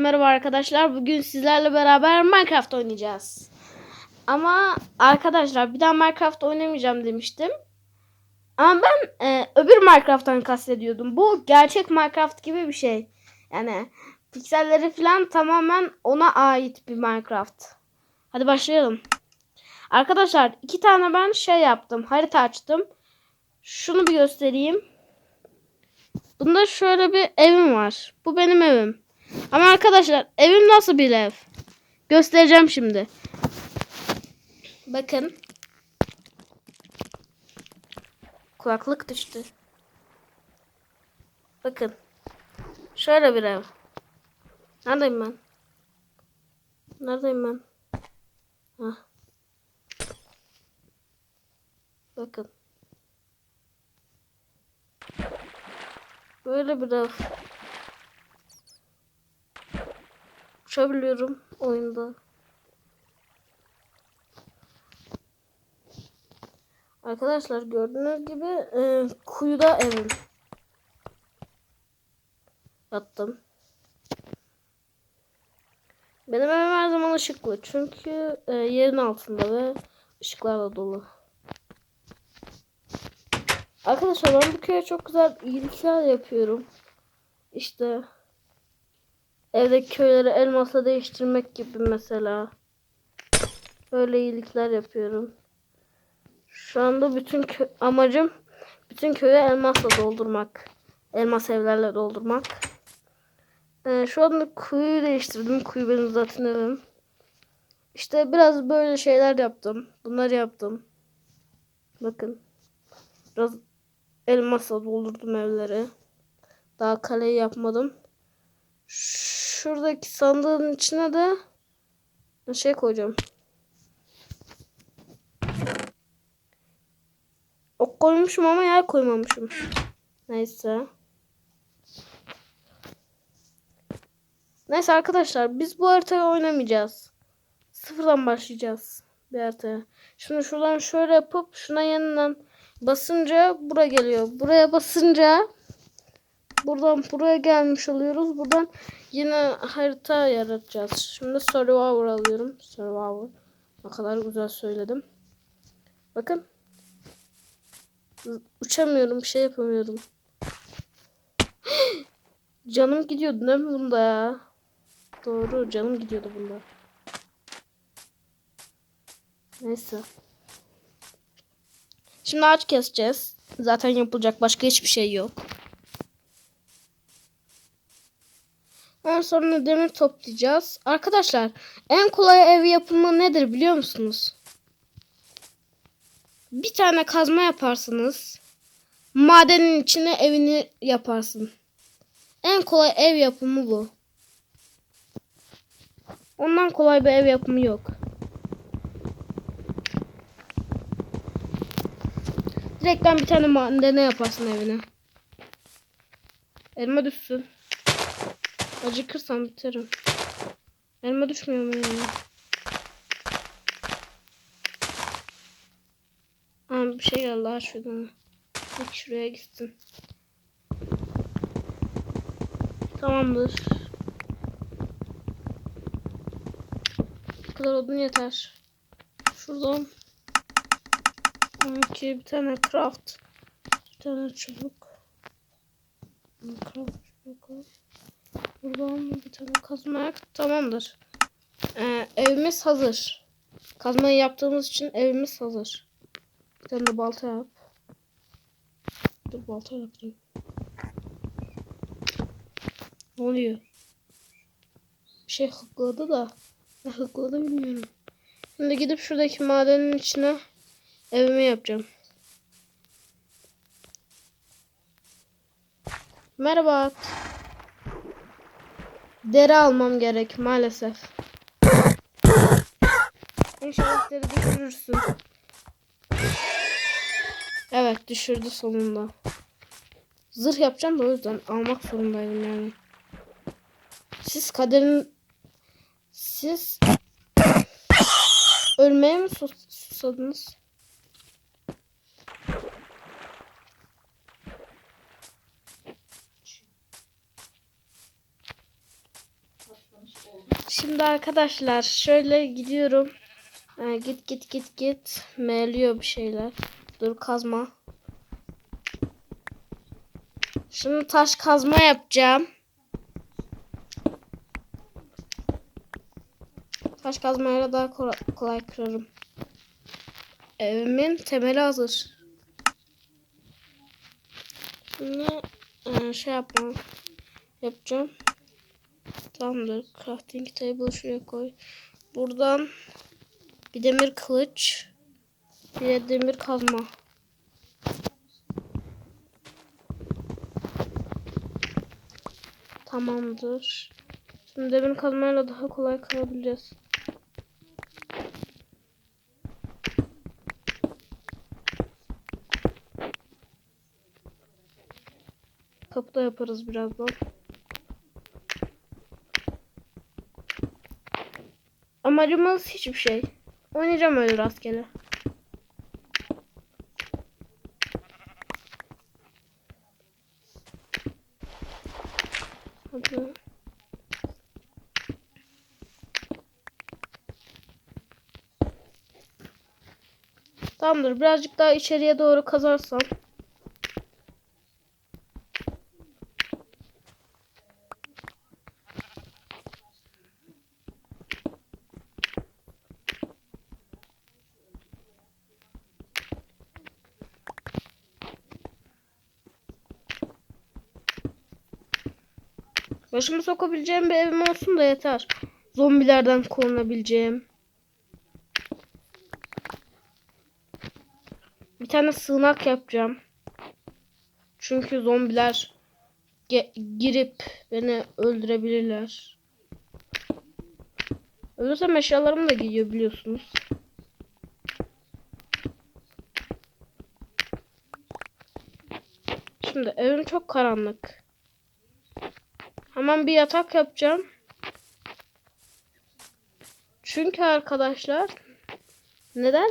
Merhaba arkadaşlar. Bugün sizlerle beraber Minecraft oynayacağız. Ama arkadaşlar bir daha Minecraft oynamayacağım demiştim. Ama ben e, öbür Minecraft'tan kastediyordum. Bu gerçek Minecraft gibi bir şey. Yani pikselleri falan tamamen ona ait bir Minecraft. Hadi başlayalım. Arkadaşlar iki tane ben şey yaptım. Harita açtım. Şunu bir göstereyim. Bunda şöyle bir evim var. Bu benim evim. Ama arkadaşlar evim nasıl bir ev? Göstereceğim şimdi. Bakın. Kulaklık düştü. Bakın. Şöyle bir ev. Neredeyim ben? Neredeyim ben? Hah. Bakın. Böyle bir ev. Uçabiliyorum oyunda. Arkadaşlar gördüğünüz gibi e, kuyuda evim. Yattım. Benim evim her zaman ışıklı. Çünkü e, yerin altında ve ışıklarla dolu. Arkadaşlar ben bu köye çok güzel iyilikler yapıyorum. İşte evdeki köyleri elmasla değiştirmek gibi mesela. Böyle iyilikler yapıyorum. Şu anda bütün amacım bütün köyü elmasla doldurmak. Elmas evlerle doldurmak. Ee, şu anda kuyuyu değiştirdim. Kuyu benim zaten evim. İşte biraz böyle şeyler yaptım. Bunları yaptım. Bakın. Biraz elmasla doldurdum evleri. Daha kaleyi yapmadım. Şuradaki sandığın içine de şey koyacağım. Ok koymuşum ama yer koymamışım. Neyse. Neyse arkadaşlar biz bu haritayı oynamayacağız. Sıfırdan başlayacağız bir haritaya. Şimdi şuradan şöyle yapıp şuna yeniden basınca bura geliyor. Buraya basınca buradan buraya gelmiş oluyoruz. Buradan yine harita yaratacağız. Şimdi Survivor alıyorum. Survivor. Ne kadar güzel söyledim. Bakın. Uçamıyorum. Bir şey yapamıyorum. Canım gidiyordu değil mi bunda ya? Doğru. Canım gidiyordu bunda. Neyse. Şimdi ağaç keseceğiz. Zaten yapılacak başka hiçbir şey yok. Ondan sonra demir toplayacağız. Arkadaşlar en kolay ev yapımı nedir biliyor musunuz? Bir tane kazma yaparsınız. Madenin içine evini yaparsın. En kolay ev yapımı bu. Ondan kolay bir ev yapımı yok. Direkten bir tane madene yaparsın evine. Elma düşsün. Acıkırsam biterim. Elma düşmüyor mu yani? Aa, bir şey geldi ha şuradan. Bak şuraya gitsin. Tamamdır. Bu kadar odun yeter. Şuradan 12 bir tane craft. Bir tane çubuk. Craft çubuk. Buradan bir tane kazma. Tamamdır. Ee, evimiz hazır. Kazmayı yaptığımız için evimiz hazır. Bir tane de balta yap. Dur balta yapayım. Ne oluyor? Bir şey hıkladı da. Ne hıkladı bilmiyorum. Şimdi gidip şuradaki madenin içine evimi yapacağım. Merhaba. Deri almam gerek maalesef. İnşallah deri düşürürsün. Evet düşürdü sonunda. Zırh yapacağım da o yüzden almak zorundayım yani. Siz kaderin... Siz... Ölmeye mi sus- susadınız? Şimdi arkadaşlar şöyle gidiyorum. Ha, git git git git. Meyliyor bir şeyler. Dur kazma. Şimdi taş kazma yapacağım. Taş kazmayla daha kolay, kolay kırarım. Evimin temeli hazır. Şimdi e, şey yapmam. Yapacağım. Tamamdır. Crafting table şuraya koy. Buradan bir demir kılıç. Bir de demir kazma. Tamamdır. Şimdi demir kazmayla daha kolay kırabileceğiz. Kapıda yaparız birazdan. Amacımız hiçbir şey. Oynayacağım öyle rastgele. Hadi. Tamamdır. Birazcık daha içeriye doğru kazarsam. Başımı sokabileceğim bir evim olsun da yeter. Zombilerden korunabileceğim. Bir tane sığınak yapacağım. Çünkü zombiler girip beni öldürebilirler. Ölürsem eşyalarım da gidiyor biliyorsunuz. Şimdi evim çok karanlık. Hemen bir yatak yapacağım. Çünkü arkadaşlar neden?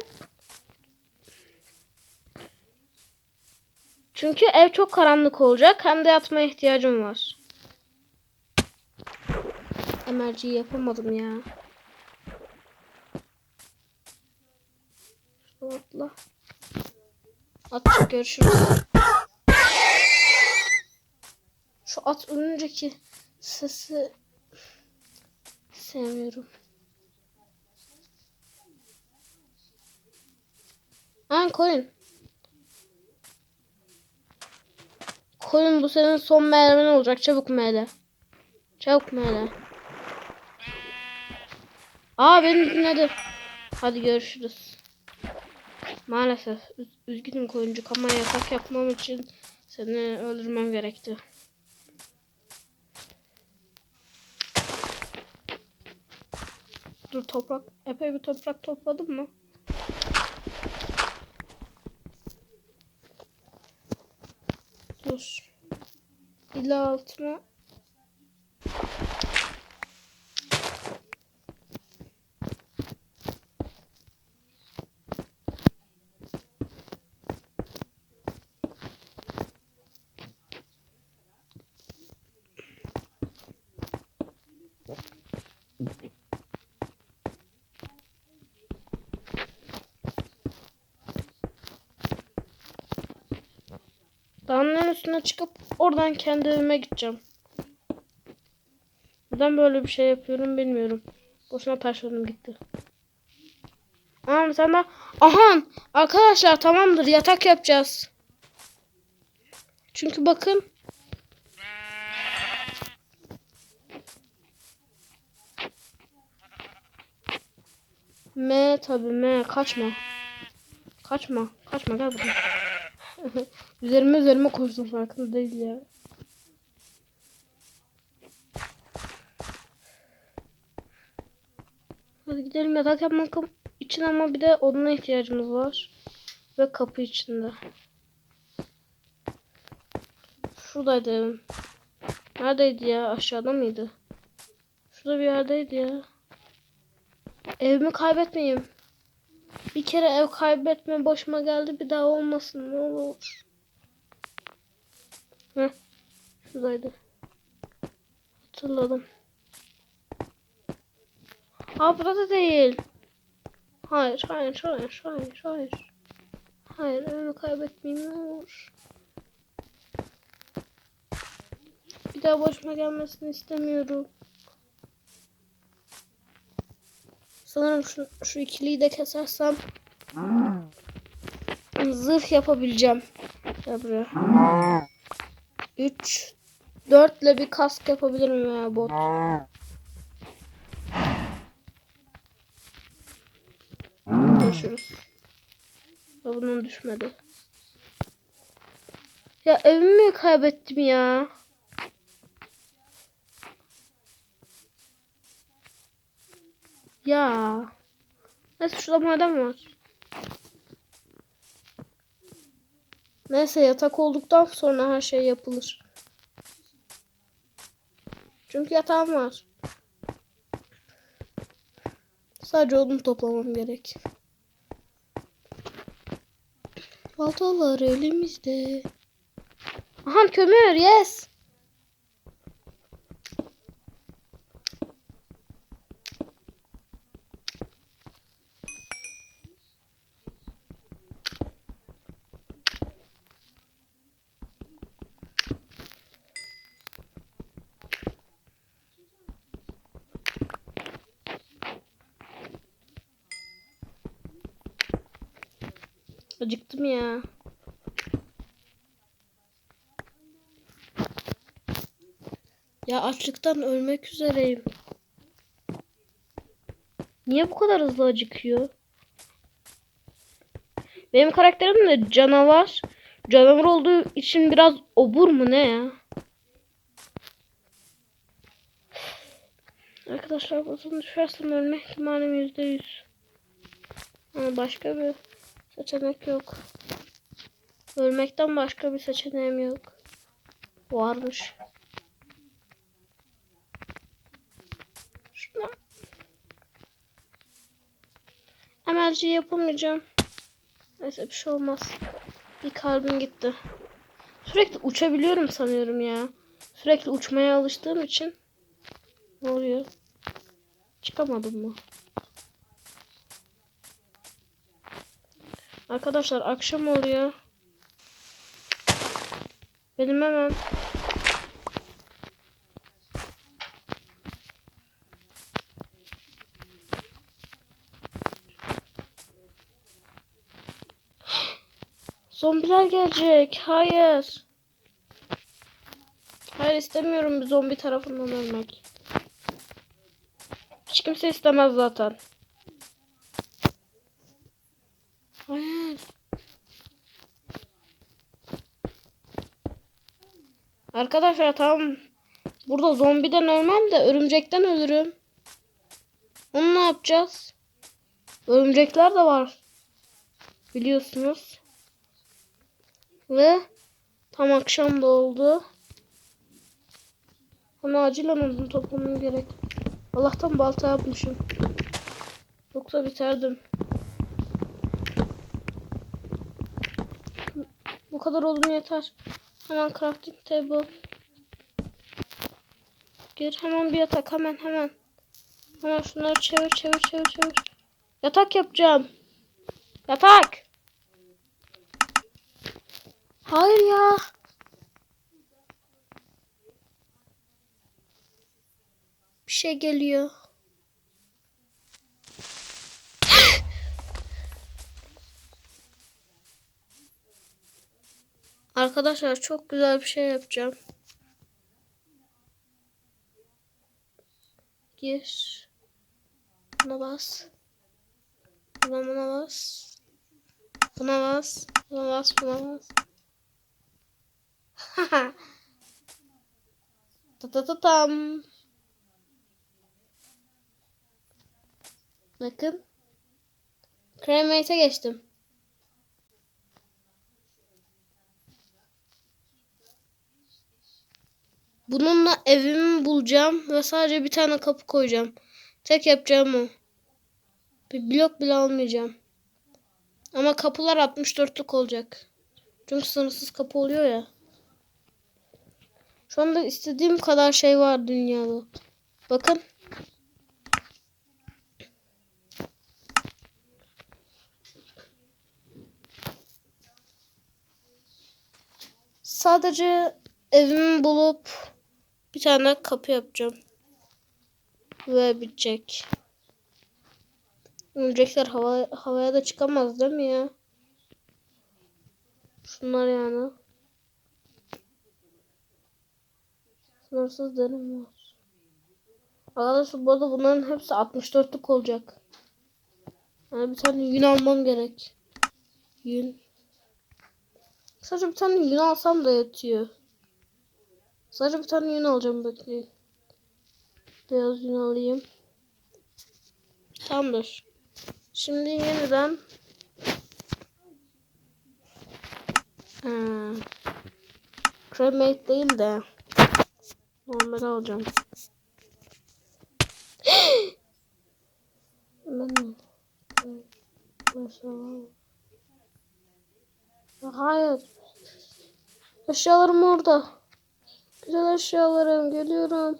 Çünkü ev çok karanlık olacak. Hem de yatmaya ihtiyacım var. Emerciyi yapamadım ya. Atla. At görüşürüz. Şu at ölünceki sesi sevmiyorum. Lan koyun. Koyun bu senin son meyven olacak. Çabuk meyle. Çabuk meyle. Aa beni dinledi. Hadi görüşürüz. Maalesef üz- üzgünüm koyuncuk ama yatak yapmam için seni öldürmem gerekti. Dur toprak. Epey bir toprak topladım mı? Dur. İlla altına. Üstüne çıkıp oradan kendi evime gideceğim. Neden böyle bir şey yapıyorum bilmiyorum. Boşuna taşladım gitti. Tamam sen de... Aha! Arkadaşlar tamamdır yatak yapacağız. Çünkü bakın. M tabi M kaçma. Kaçma. Kaçma gel buraya. üzerime üzerime koştum farkında değil ya. Hadi gidelim yatak yapmak için ama bir de oduna ihtiyacımız var. Ve kapı içinde. Şuradaydı evim. Neredeydi ya? Aşağıda mıydı? Şurada bir yerdeydi ya. Evimi kaybetmeyeyim. Bir kere ev kaybetme başıma geldi. Bir daha olmasın ne olur. Heh. Şuradaydı. Hatırladım. Ha burada da değil. Hayır, hayır, hayır, hayır, hayır. Hayır, evimi kaybetmeyeyim ne olur. Bir daha başıma gelmesini istemiyorum. Sanırım şu, şu ikiliyi de kesersem zırh yapabileceğim. Buraya. 3 4 ile bir kask yapabilirim ya bot. Görüşürüz. Ya bunun düşmedi. Ya evimi kaybettim ya. Ya. Neyse şurada maden var. Neyse yatak olduktan sonra her şey yapılır. Çünkü yatağım var. Sadece odun toplamam gerek. Baltalar elimizde. Aha kömür yes. Acıktım ya. Ya açlıktan ölmek üzereyim. Niye bu kadar hızlı acıkıyor? Benim karakterim de canavar. Canavar olduğu için biraz obur mu ne ya? Arkadaşlar basın düşersem ölme ihtimalim yüzde yüz. Ama başka bir seçenek yok. Ölmekten başka bir seçeneğim yok. Varmış. Şuna. Emelci yapamayacağım. Neyse bir şey olmaz. Bir kalbim gitti. Sürekli uçabiliyorum sanıyorum ya. Sürekli uçmaya alıştığım için. Ne oluyor? Çıkamadım mı? Arkadaşlar akşam oluyor. Benim hemen Zombiler gelecek. Hayır. Hayır istemiyorum bir zombi tarafından ölmek. Hiç kimse istemez zaten. Hayır. Arkadaşlar tamam. Burada zombiden ölmem de örümcekten ölürüm. Onu ne yapacağız? Örümcekler de var. Biliyorsunuz. Ve tam akşam da oldu. Ama acilen odun toplamam gerek. Allah'tan balta yapmışım. Yoksa biterdim. Bu kadar odun yeter. Hemen crafting table. Gir hemen bir yatak hemen hemen. Hemen şunları çevir çevir çevir çevir. Yatak yapacağım. Yatak. Hayır ya. Bir şey geliyor. Arkadaşlar çok güzel bir şey yapacağım. Gir. Buna bas. Buna bas. Buna bas. Buna bas. Buna bas. ta ta ta tam. Bakın. Cremate'e geçtim. Bununla evimi bulacağım ve sadece bir tane kapı koyacağım. Tek yapacağım o. Bir blok bile almayacağım. Ama kapılar 64'lük olacak. Çünkü sınırsız kapı oluyor ya. Şu anda istediğim kadar şey var dünyada. Bakın. Sadece evimi bulup bir tane kapı yapacağım. Ve bitecek. Ölecekler hava, havaya da çıkamaz değil mi ya? Şunlar yani. Sınırsız derim var. Arkadaşlar bu arada bunların hepsi 64'lük olacak. Yani bir tane yün almam gerek. Yün. Sadece bir tane yün alsam da yetiyor. Sadece bir tane yün alacağım bekleyin. Beyaz yün alayım. Tamamdır. Şimdi yeniden hmm. Cremate değil de normal alacağım. ben Mesela. Hayır. Eşyalarım orada. Güzel eşyalarım geliyorum.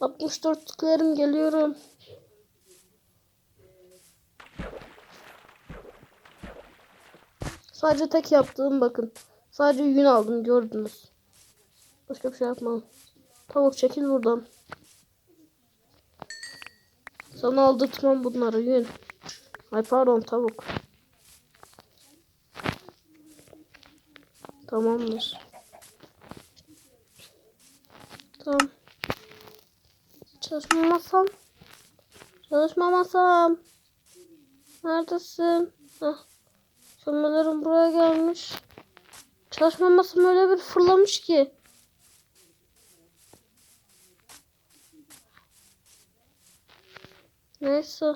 64'lüklerim geliyorum. Sadece tek yaptığım bakın. Sadece yün aldım gördünüz. Başka bir şey yapmam. Tavuk çekil buradan. Sana aldırtmam bunları yün. Ay pardon tavuk. Tamamdır. Tamam. Çalışma masam. Çalışma masam. Neredesin? Heh. Kömürlerim buraya gelmiş. Çalışma masam öyle bir fırlamış ki. Neyse.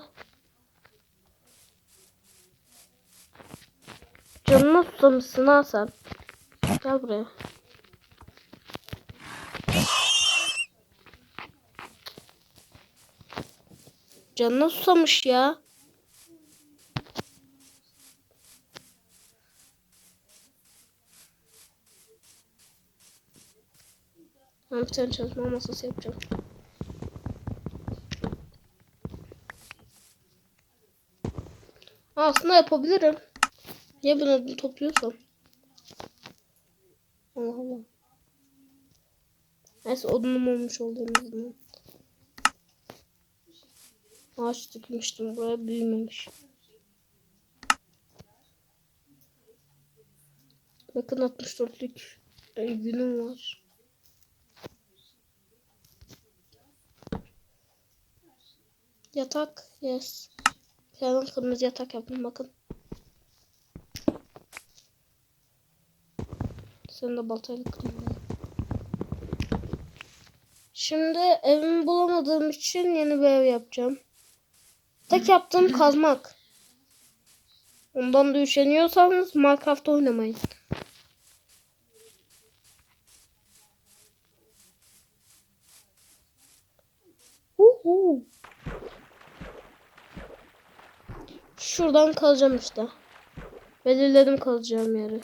Canına susamışsın ha sen. Gel buraya. Canına susamış ya. Ben bir tane çalışma masası yapacağım. Aslında yapabilirim. Niye odun topluyorsam? Allah Allah. Neyse odunum olmuş olduğunu Ağaç dikmiştim buraya büyümemiş. Bakın 64'lük günüm var. Yatak. Yes. Birazdan kırmızı yatak yaptım bakın. Sen de baltayla kırmızı. Şimdi evimi bulamadığım için yeni bir ev yapacağım. Tek yaptığım kazmak. Ondan da üşeniyorsanız Minecraft oynamayın. Şuradan kalacağım işte. Belirledim kalacağım yeri.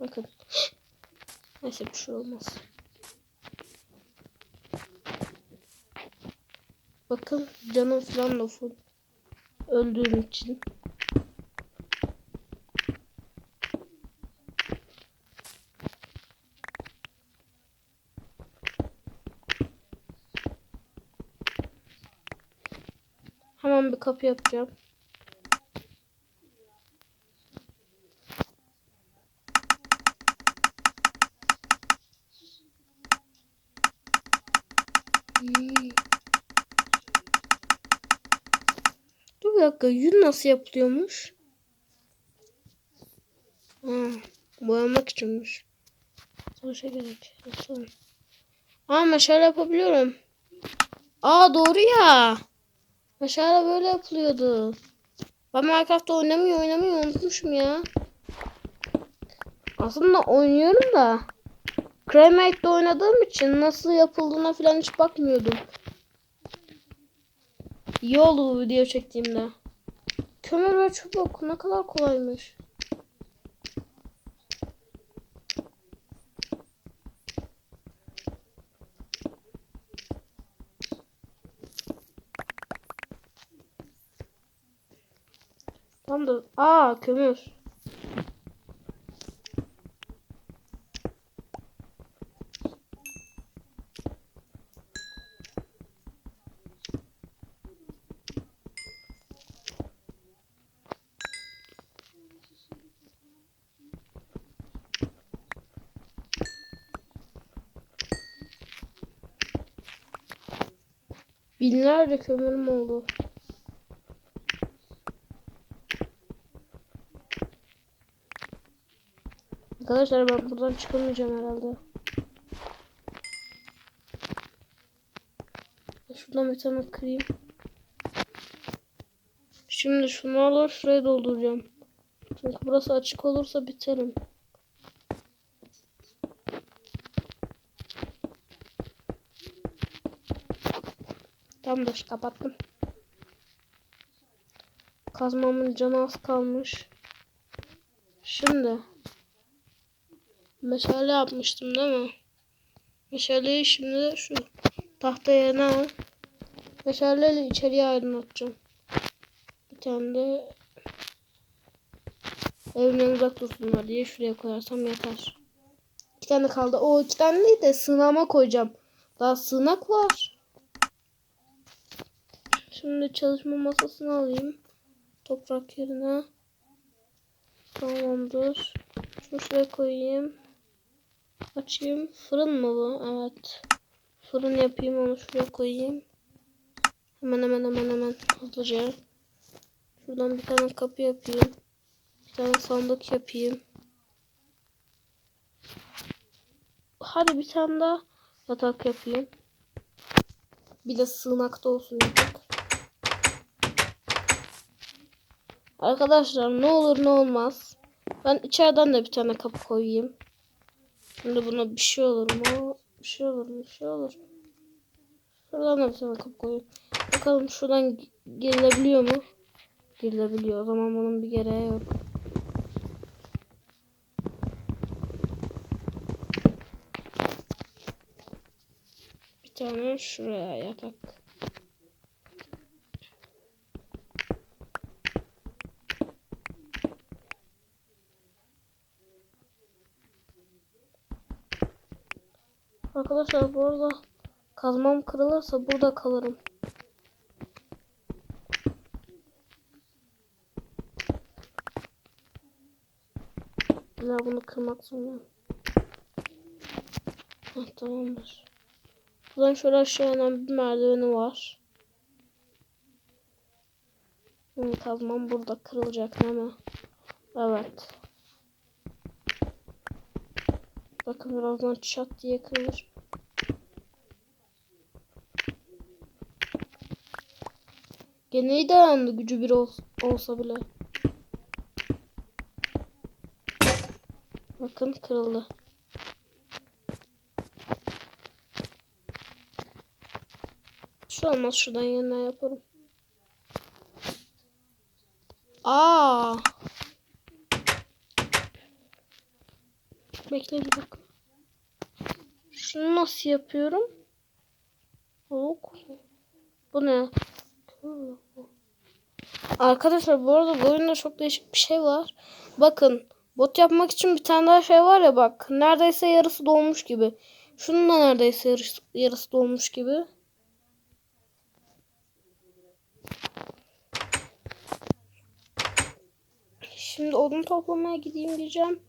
Bakın. Neyse bir şey olmaz. Bakın canım falan full. Öldüğüm için. Hemen bir kapı yapacağım. Dur bir dakika yün nasıl yapılıyormuş? Ha, boyamak içinmiş. Savaşa gerek. Yapalım. Aa meşale yapabiliyorum. Aa doğru ya. Meşale böyle yapılıyordu. Ben Minecraft'ta oynamıyor oynamayı unutmuşum ya. Aslında oynuyorum da. Cremate'de oynadığım için nasıl yapıldığına falan hiç bakmıyordum. İyi oldu bu video çektiğimde. Kömür ve çubuk ne kadar kolaymış. Tam da aa kömür. Binlerce kömürüm oldu. Arkadaşlar ben buradan çıkamayacağım herhalde. Şuradan bir tane kırayım. Şimdi şunu alır şuraya dolduracağım. Çünkü burası açık olursa biterim. Tamamdır kapattım. Kazmamın canı az kalmış. Şimdi meşale yapmıştım değil mi? Meşaleyi şimdi şu tahta yerine al. Meşaleyle içeriye aydınlatacağım. Bir tane de evimden uzak dursunlar diye şuraya koyarsam yeter. İki tane kaldı. O iki tane değil de sığınağıma koyacağım. Daha sığınak var. Şimdi çalışma masasını alayım. Toprak yerine. Tamamdır. Şunu şuraya koyayım. Açayım. Fırın mı bu? Evet. Fırın yapayım onu şuraya koyayım. Hemen hemen hemen hemen hızlıca. Şuradan bir tane kapı yapayım. Bir tane sandık yapayım. Hadi bir tane daha yatak yapayım. Bir de sığınakta olsun yatak. Arkadaşlar ne olur ne olmaz. Ben içeriden de bir tane kapı koyayım. Şimdi buna bir şey olur mu? Bir şey olur mu? Bir şey olur. Şuradan da bir tane kapı koyayım. Bakalım şuradan gi- girilebiliyor mu? Girilebiliyor. O zaman bunun bir gereği yok. Bir tane şuraya yatak. Arkadaşlar bu arada kazmam kırılırsa burada kalırım. İlla bunu kırmak zorundayım. Heh, tamamdır. Buradan şöyle aşağı inen bir merdiveni var. Benim kazmam burada kırılacak mi? Evet. Bakın birazdan çat diye kırılır. Gene iyi dayandı gücü bir ol- olsa bile. Bakın kırıldı. Şu olmaz şuradan yeniden yaparım. Aa. Bekle bir dakika. Şunu nasıl yapıyorum? Ok. Bu ne? Arkadaşlar bu arada bu oyunda çok değişik bir şey var. Bakın bot yapmak için bir tane daha şey var ya bak. Neredeyse yarısı dolmuş gibi. Şunun da neredeyse yarısı, yarısı dolmuş gibi. Şimdi odun toplamaya gideyim diyeceğim.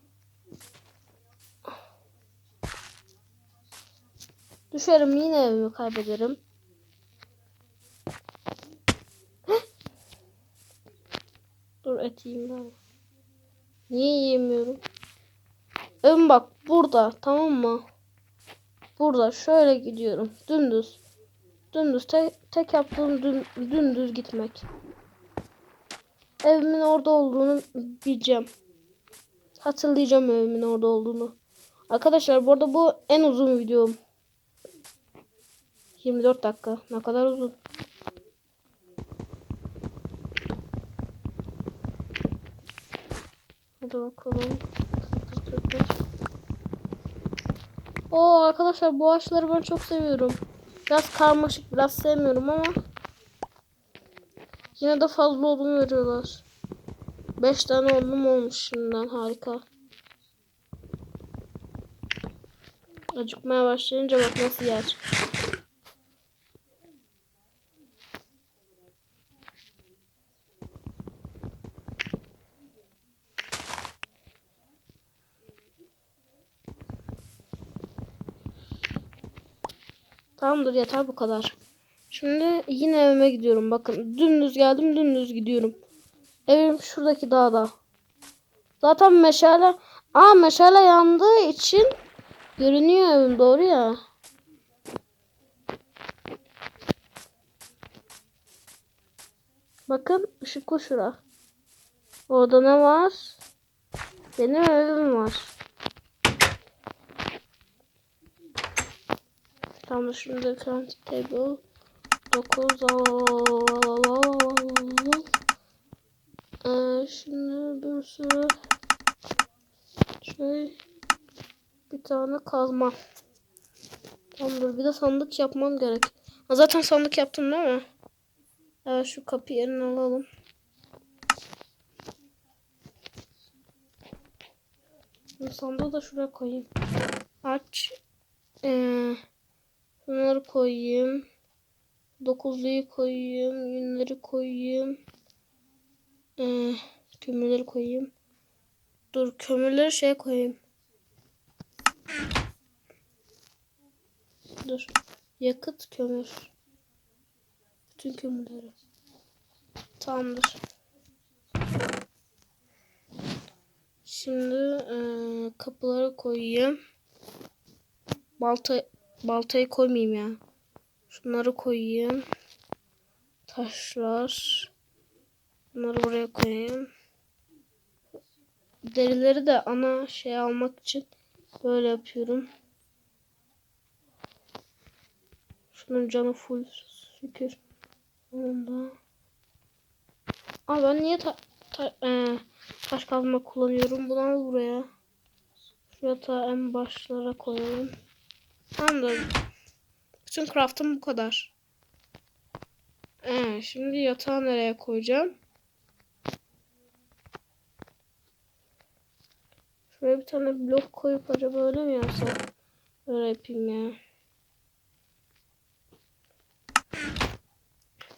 Düşerim yine evimi kaybederim. Heh. Dur et ben. Niye yiyemiyorum? Evim bak burada tamam mı? Burada şöyle gidiyorum. Dümdüz. Dümdüz. Tek, tek yaptığım düm, dümdüz gitmek. Evimin orada olduğunu bileceğim. Hatırlayacağım evimin orada olduğunu. Arkadaşlar bu arada bu en uzun videom. 24 dakika. Ne kadar uzun. Hadi bakalım. Oo arkadaşlar bu ağaçları ben çok seviyorum. Biraz karmaşık, biraz sevmiyorum ama yine de fazla odun veriyorlar. 5 tane oğlum olmuş şimdiden harika. Acıkmaya başlayınca bak nasıl yer. Tamamdır yeter bu kadar. Şimdi yine evime gidiyorum. Bakın dümdüz geldim dümdüz gidiyorum. Evim şuradaki dağda. Zaten meşale... Aa meşale yandığı için görünüyor evim doğru ya. Bakın ışıklı şura. Orada ne var? Benim evim var. Tamam şimdi current table 9 ee, şimdi bir sürü şey bir tane kazma. Tamamdır bir de sandık yapmam gerek. Ha, zaten sandık yaptım değil mi? Evet şu kapı yerini alalım. Sandığı da şuraya koyayım. Aç. Ee, bunları koyayım. Dokuzluyu koyayım. Yünleri koyayım. Ee, kömürleri koyayım. Dur kömürleri şey koyayım. Dur. Yakıt kömür. Bütün kömürleri. Tamamdır. Şimdi e, kapıları koyayım. Balta baltayı koymayayım ya. Şunları koyayım. Taşlar. Bunları buraya koyayım. Derileri de ana şey almak için böyle yapıyorum. Şunun canı full şükür. Onun da. Aa ben niye ta, ta, e, taş kazma kullanıyorum? Bunu al buraya. Şu yatağı en başlara koyalım. Tamamdır. Bütün craft'ım bu kadar. Ee, şimdi yatağı nereye koyacağım? Şuraya bir tane blok koyup acaba öyle mi yapsam? Öyle yapayım ya.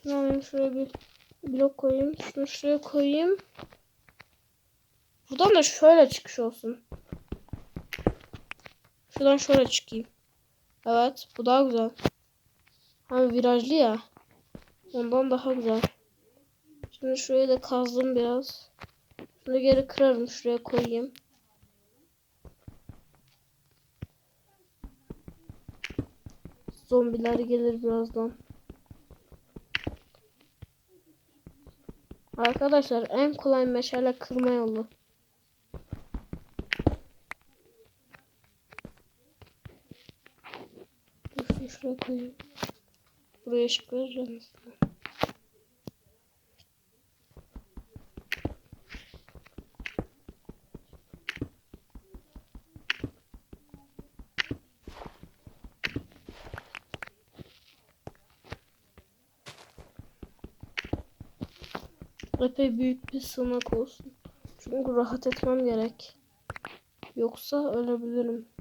Ne yapayım şuraya bir blok koyayım. Şunu şuraya koyayım. Buradan da şöyle çıkış olsun. Şuradan şöyle çıkayım. Evet bu daha güzel. Hem virajlı ya. Ondan daha güzel. Şimdi şurayı da kazdım biraz. Şunu geri kırarım. Şuraya koyayım. Zombiler gelir birazdan. Arkadaşlar en kolay meşale kırma yolu. Dur şuraya koyayım. Buraya ışık vereceğim. Epey büyük bir sığınak olsun. Çünkü rahat etmem gerek. Yoksa ölebilirim.